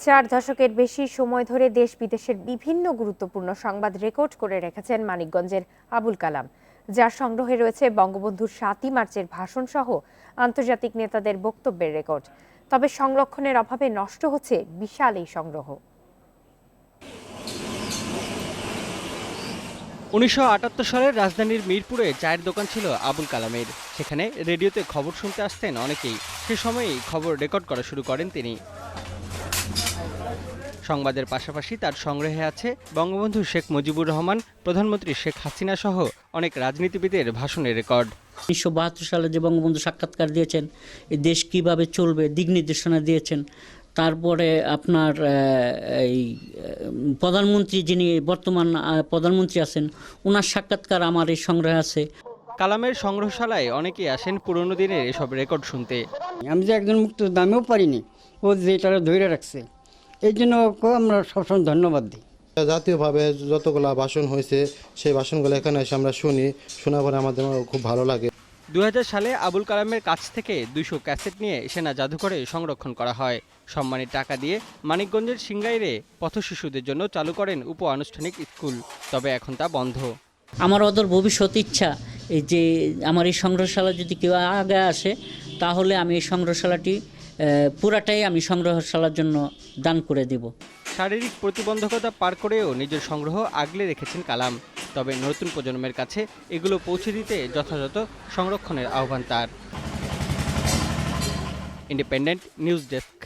চার দশকের বেশি সময় ধরে দেশ বিদেশের বিভিন্ন গুরুত্বপূর্ণ সংবাদ রেকর্ড করে রেখেছেন মানিকগঞ্জের আবুল কালাম, যার সংগ্রহে রয়েছে বঙ্গবন্ধুর সাতই মার্চের ভাষণ সহ আন্তর্জাতিক নেতাদের বক্তব্যের রেকর্ড। তবে সংরক্ষণের অভাবে নষ্ট হচ্ছে বিশাল এই সংগ্রহ। উনিশশো আটাত্তর সালের রাজধানীর মিরপুরে চায়ের দোকান ছিল আবুল কালামের। সেখানে রেডিওতে খবর শুনতে আসতেন অনেকেই। সে সময়েই খবর রেকর্ড করা শুরু করেন তিনি। সংবাদের পাশাপাশি তার সংগ্রহে আছে বঙ্গবন্ধু শেখ মুজিবুর রহমান প্রধানমন্ত্রী শেখ হাসিনা সহ অনেক রাজনীতিবিদের ভাষণের রেকর্ড। উনিশশো বাহাত্তর সালে যে বঙ্গবন্ধু সাক্ষাৎকার দিয়েছেন এই দেশ কীভাবে চলবে দিক নির্দেশনা দিয়েছেন তারপরে আপনার এই প্রধানমন্ত্রী যিনি বর্তমান প্রধানমন্ত্রী আছেন ওনার সাক্ষাৎকার আমার এই সংগ্রহে আছে। কালামের সংগ্রহশালায় অনেকেই আসেন পুরনো দিনের এসব রেকর্ড শুনতে। আমি যে একজন মুক্ত দামেও পারিনি। ও যেটা ধরে রাখছে। এই জন্য আমরা সবসময় ধন্যবাদ দিই। জাতীয়ভাবে যতগুলা ভাষণ হয়েছে সেই ভাষণগুলো এখানে এসে আমরা শুনি শোনার পরে আমাদের খুব ভালো লাগে। দু হাজার সালে আবুল কালামের কাছ থেকে দুশো ক্যাসেট নিয়ে সেনা জাদুঘরে সংরক্ষণ করা হয়। সম্মানের টাকা দিয়ে মানিকগঞ্জের সিংগাইরে পথশিশুদের জন্য চালু করেন উপ আনুষ্ঠানিক স্কুল। তবে এখন তা বন্ধ। আমার অদর ভবিষ্যৎ ইচ্ছা এই যে আমার এই সংগ্রহশালা যদি কেউ আগে আসে তাহলে আমি এই সংগ্রহশালাটি পুরাটাই আমি সংগ্রহশালার জন্য দান করে দিব। শারীরিক প্রতিবন্ধকতা পার করেও নিজের সংগ্রহ আগলে রেখেছেন কালাম। তবে নতুন প্রজন্মের কাছে এগুলো পৌঁছে দিতে যথাযথ সংরক্ষণের আহ্বান তার। Independent news desk